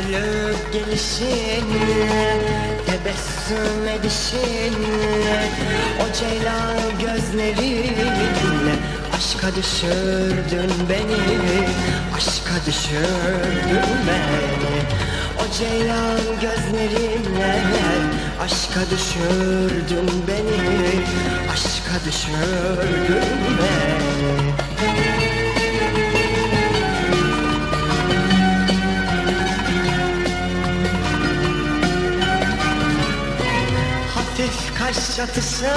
Süzülüp gelişin Tebessüm edişin O ceylan gözlerinle Aşka düşürdün beni Aşka düşürdün beni. O ceylan gözlerinle Aşka düşürdün beni Aşka düşürdün Hafif kaş çatışınla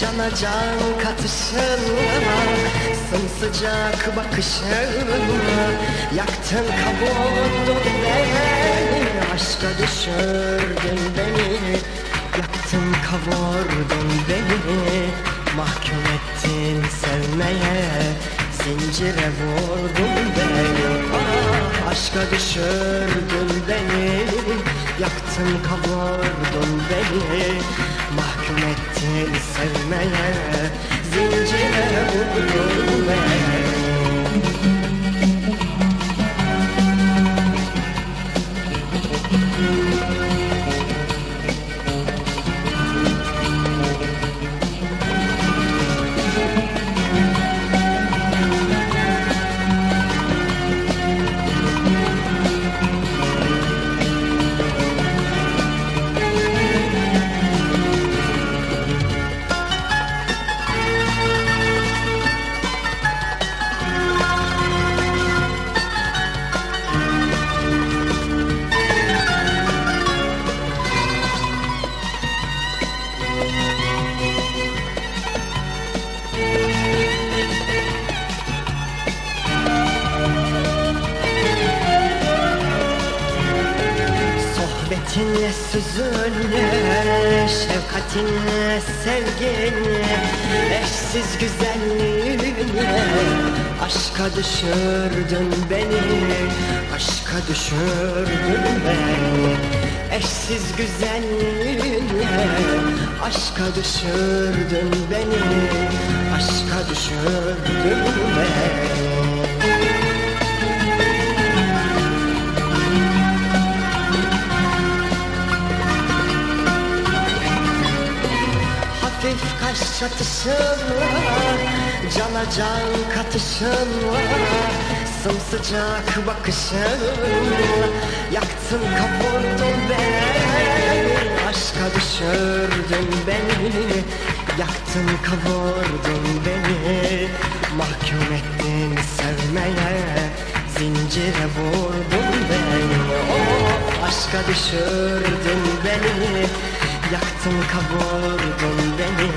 Cana can katışınla Sımsıcak bakışınla Yaktın kavurdun beni Aşka düşürdün beni Yaktın kavurdun beni Mahkum ettin sevmeye Zincire vurdun beni. Ah, Aşka düşürdün beni Yaktın kavurdun beni Mahkum ettin sevmeye. Zincire vurdun Sohbetinle sözünle, şefkatinle sevginle Eşsiz güzelliğinle aşka düşürdün beni Aşka düşürdün beni. Eşsiz güzelliğinle aşka düşürdün beni Aşka düşürdün beni Hafif kaş çatışınla Cana can katışınla Sımsıcak bakışınla Yaktın kavurdun beni. Aşka düşürdün beni Yaktın kavurdun beni. Mahkum ettin sevmeye Zincire vurdun beni. Oh, Aşka düşürdün beni Yaktın kavurdun beni